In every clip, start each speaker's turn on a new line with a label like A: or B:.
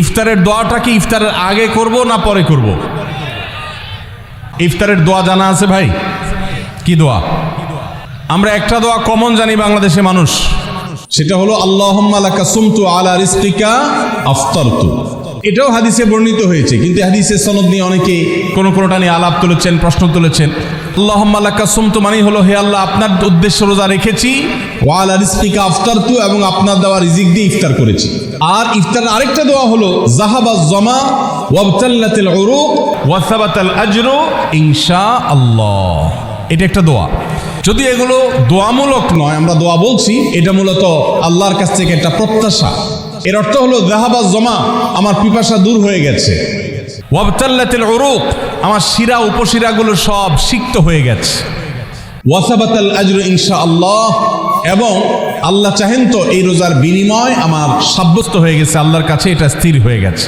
A: ইফতারের দোয়াটা কি ইফতারের আগে করব না পরে করব? ইফতারের দোয়া জানা আছে ভাই? কি দোয়া? আমরা একটা দোয়া কমন জানি বাংলাদেশে মানুষ।
B: সেটা হলো, আল্লাহুম্মা লাকা সুমতু আলা রিজকিকা আফতারতু। এটাও হাদিসে বর্ণিত হয়েছে, কিন্তু হাদিসের সনদ নিয়ে অনেকে
A: কোনো কোনটা নিয়ে আলাপ তুলেছেন, প্রশ্ন তুলেছেন। আল্লাহম্মাল্লাকা সুমতু মানে হলো, হে আল্লাহ, আপনার উদ্দেশ্য রোজা রেখেছি।
B: এবং আপনার দেওয়া রিজিক দিয়ে ইফতার করেছি। আর ইফতার আরেকটা দোয়া হলো জাহাবা জমা
A: আজরু ইনশা আল্লাহ এটা একটা দোয়া। যদি এগুলো দোয়ামূলক নয়,
B: আমরা দোয়া বলছি, এটা মূলত আল্লাহর কাছ থেকে একটা প্রত্যাশা। এর অর্থ হলো জাহাবা জমা, আমার পিপাসা দূর হয়ে গেছে।
A: ওয়াবতাল্লাতিল উরুক, আমার শিরা, উপশিরাগুলো সব সিক্ত হয়ে গেছে।
B: ওয়াসাবাতাল আজরু ইনশা আল্লাহ এবং আল্লাহ চাহেন তো এই রোজার বিনিময় আমার
A: সাব্যস্ত হয়ে গেছে, আল্লাহর কাছে এটা স্থির হয়ে গেছে।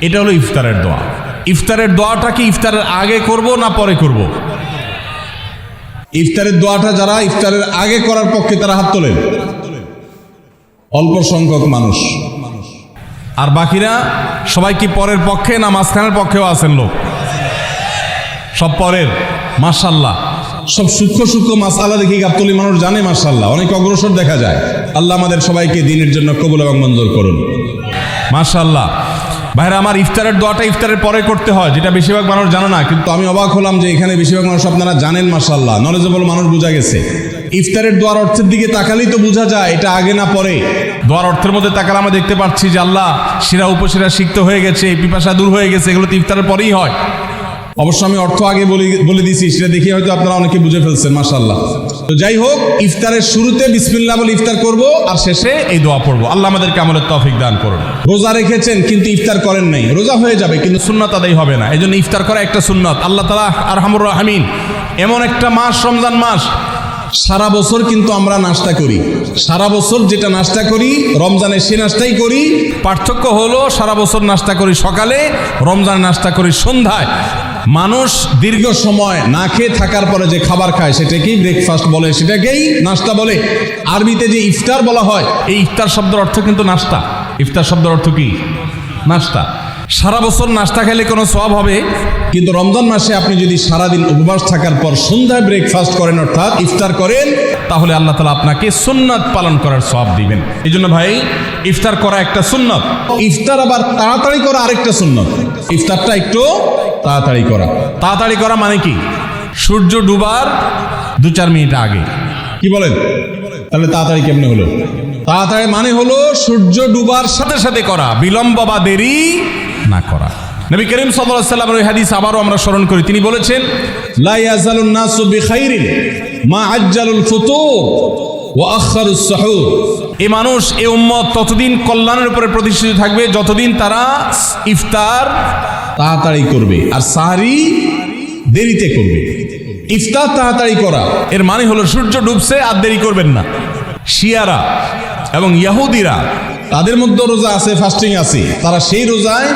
A: এটা হলো ইফতারের দোয়া। ইফতারের দোয়াটা কি ইফতারের আগে করব না পরে করব?
B: ইফতারের দোয়াটা যারা ইফতারের আগে করার পক্ষে তারা হাত তোলেন। অল্প সংখ্যক মানুষ।
A: আর বাকিরা সবাই কি পরের পক্ষে না মাঝখানের পক্ষেও আছেন লোক? সব পরের মাশাল্লাহ
B: সব সূক্ষ্ম সূক্ষ্ম মাসালা দেখি গাবতলি মানুষ জানে মার্শাল্লাহ অনেক অগ্রসর দেখা যায়। আল্লাহ আমাদের সবাইকে দিনের জন্য কবুল এবং মঞ্জুর করুন।
A: মাশাল্লাহ ভাইরা, আমার ইফতারের দোয়াটা ইফতারের পরে করতে হয়, যেটা বেশিরভাগ মানুষ জানে না, কিন্তু
B: আমি অবাক হলাম যে এখানে বেশিরভাগ মানুষ আপনারা জানেন মার্শাল্লাহ নলেজেবল মানুষ বোঝা গেছে। ইফতারের দোয়ার অর্থের দিকে তাকালেই তো বোঝা যায় এটা আগে না পরে।
A: দোয়ার অর্থের মধ্যে তাকালে আমরা দেখতে পাচ্ছি যে আল্লাহ শিরা উপশিরা সিক্ত হয়ে গেছে পিপাসা দূর হয়ে গেছে এগুলো তো ইফতারের পরেই হয়।
B: অবশ্য আমি অর্থ আগে বলে বলে দিছি সেটা দেখে হয়তো আপনারা অনেকে বুঝে ফেলছেন মাশাল্লাহ তো যাই হোক ইফতারের শুরুতে বিসমিল্লাহ বলে ইফতার করব আর শেষে
A: এই দোয়া পড়ব। আল্লাহ আমাদেরকে আমলের তৌফিক দান করুন।
B: রোজা রেখেছেন কিন্তু ইফতার করেন নাই। রোজা হয়ে যাবে কিন্তু
A: সুন্নত আদায় হবে না। এই জন্য ইফতার করা একটা সুন্নত। আল্লাহ তালা আর হামুর রাহমিন এমন একটা মাস রমজান মাস
B: সারা বছর কিন্তু আমরা নাস্তা করি। সারা বছর যেটা নাস্তা করি, রমজানে সে নাস্তাই করি।
A: পার্থক্য হলো, সারা বছর নাস্তা করি সকালে, রমজান নাস্তা করি সন্ধ্যায়। মানুষ
B: দীর্ঘ সময় না খেয়ে থাকার পরে যে খাবার খায়, সেটাকেই ব্রেকফাস্ট বলে, সেটাকেই নাস্তা বলে। আরবিতে যে ইফতার বলা হয়,
A: এই ইফতার শব্দের অর্থ কিন্তু নাস্তা ইফতার শব্দের অর্থ কি? নাস্তা সারা বছর নাস্তা খেলে কোনো সব হবে?
B: কিন্তু রমজান মাসে আপনি যদি সারাদিন উপবাস থাকার পর সন্ধ্যায় ব্রেকফাস্ট করেন অর্থাৎ ইফতার করেন
A: তাহলে আল্লাহ তালা আপনাকে সুন্নাত পালন করার সব দিবেন। এই জন্য ভাই ইফতার করা একটা সুন্নত।
B: ইফতার আবার তাড়াতাড়ি করা আরেকটা সুন্নত। ইফতারটা একটু তাড়াতাড়ি করা।
A: তাড়াতাড়ি করা মানে কি? সূর্য ডুবার দু চার মিনিট আগে।
B: কি বলেন? তাহলে তাড়াতাড়ি কেমনে হলো? তাড়াতাড়ি মানে হলো সূর্য ডুবার সাথে
A: সাথে সাথে করা। বিলম্ব বা দেরি না করা। নবী করিম সাল্লাহ সাল্লামের ওই হাদিস আবারও আমরা স্মরণ করি। তিনি বলেছেন
B: মা আজ্জালুল ফুতুর ওয়া আখারুস সাহুর।
A: এ মানুষ, এ উম্মত ততদিন কল্যাণের উপরে প্রতিষ্ঠিত থাকবে, যতদিন তারা ইফতার
B: তাড়াতাড়ি করবে, আর সাহারি দেরিতে করবে। ইফতার তাড়াতাড়ি করা,
A: এর মানে হলো সূর্য ডুবছে আর দেরি করবেন না। শিয়ারা এবং ইয়াহুদিরা
B: তাদের মধ্যে রোজা আছে ফাস্টিং আছে। তারা সেই রোজায়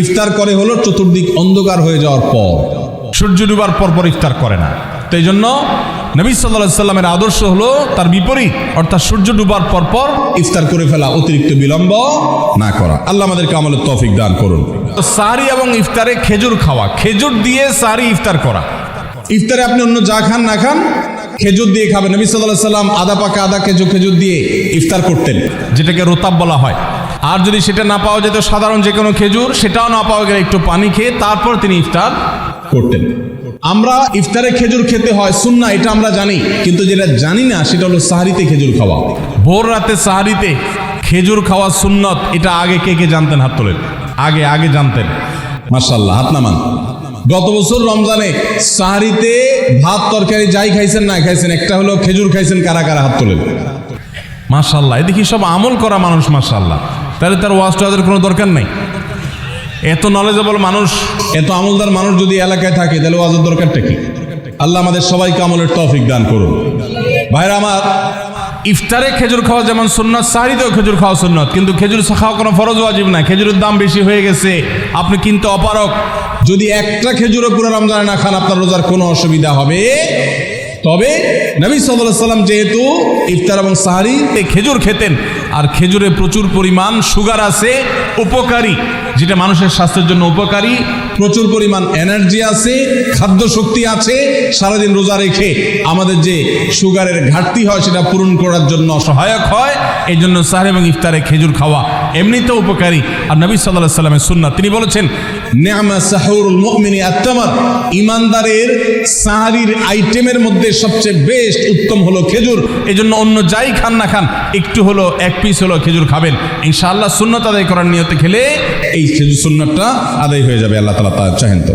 B: ইফতার করে হলো চতুর্দিক অন্ধকার হয়ে যাওয়ার পর।
A: সূর্য ডুবার পর পর ইফতার করে না। তো জন্য নবী সাল্লাহ সাল্লামের আদর্শ হলো তার বিপরীত, অর্থাৎ সূর্য ডুবার পর পর
B: ইফতার করে ফেলা অতিরিক্ত বিলম্ব না করা। আল্লাহ আমাদেরকে আমলের তফিক দান করুন।
A: সারি এবং ইফতারে খেজুর খাওয়া, খেজুর দিয়ে সারি ইফতার করা।
B: ইফতারে আপনি অন্য যা খান না খান খেজুর দিয়ে খাবেন নবী সাল্লাহ সাল্লাম আদা পাকা আদা, খেজুর খেজুর দিয়ে ইফতার করতেন।
A: যেটাকে রোতাব বলা হয়। আর যদি সেটা না পাওয়া যেত, সাধারণ যে কোনো খেজুর, সেটাও না পাওয়া গেলে একটু পানি খেয়ে তারপর তিনি ইফতার
B: করতেন। আমরা ইফতারে খেজুর খেতে হয় সুন্না এটা আমরা জানি। কিন্তু যেটা জানি না, সেটা হলো সাহারিতে খেজুর খাওয়া।
A: ভোর রাতে সাহারিতে খেজুর খাওয়া সুন্নত, এটা আগে কে কে জানতেন হাত তোলেন? আগে আগে জানতেন।
B: মার্শাল্লাহ হাত নামান। গত বছর রমজানে সাহারিতে ভাত তরকারি যাই খাইছেন না খাইছেন একটা হলো খেজুর খাইছেন কারা কারা হাত তোলেন?
A: মাশাল্লাহ এদিকে সব আমল করা মানুষ মাশাল্লাহ। তাহলে তার ওয়াজ টোয়াজের কোনো দরকার নেই? এত নলেজেবল মানুষ।
B: এত আমলদার মানুষ যদি এলাকায় থাকে তাহলে ওয়াজের দরকারটা কি? আল্লাহ আমাদের সবাইকে আমলের তৌফিক দান করুন। ভাইরা আমার
A: ইফতারে খেজুর খাওয়া যেমন সুন্নত সাহারিতেও খেজুর খাওয়া সুন্নত। কিন্তু খেজুর খাওয়া কোনো ফরজ ওয়াজিব না। খেজুরের দাম বেশি হয়ে গেছে। আপনি কিনতে অপারক
B: যদি একটা খেজুরও পুরো রমজানে না খান, আপনার রোজার কোনো অসুবিধা হবে। তবে নবী সাল্লাহ সাল্লাম যেহেতু ইফতার এবং সাহারি
A: এই খেজুর খেতেন, আর খেজুরে প্রচুর পরিমাণ সুগার আছে, উপকারী। যেটা মানুষের স্বাস্থ্যের জন্য উপকারী,
B: প্রচুর পরিমাণ এনার্জি আছে খাদ্য শক্তি আছে, সারাদিন রোজা রেখে আমাদের যে সুগারের ঘাটতি হয় সেটা পূরণ করার জন্য
A: সহায়ক হয় এই জন্য সাহের এবং ইফতারে খেজুর খাওয়া এমনিতেও উপকারী। আর নবী সাল্লাহ সাল্লামের সুন্নাত, তিনি বলেছেন
B: ইমানদারের সাহারির আইটেমের মধ্যে সবচেয়ে বেস্ট উত্তম হলো খেজুর।
A: এই জন্য অন্য যাই খান না খান, একটু হলো, এক পিস হলো খেজুর খাবেন। ইনশাআল্লাহ সুন্নত আদায় করার নিয়তে খেলে
B: এই খেজুর সুন্নাতটা আদায় হয়ে যাবে আল্লাহ তালা তা চাহেন তো।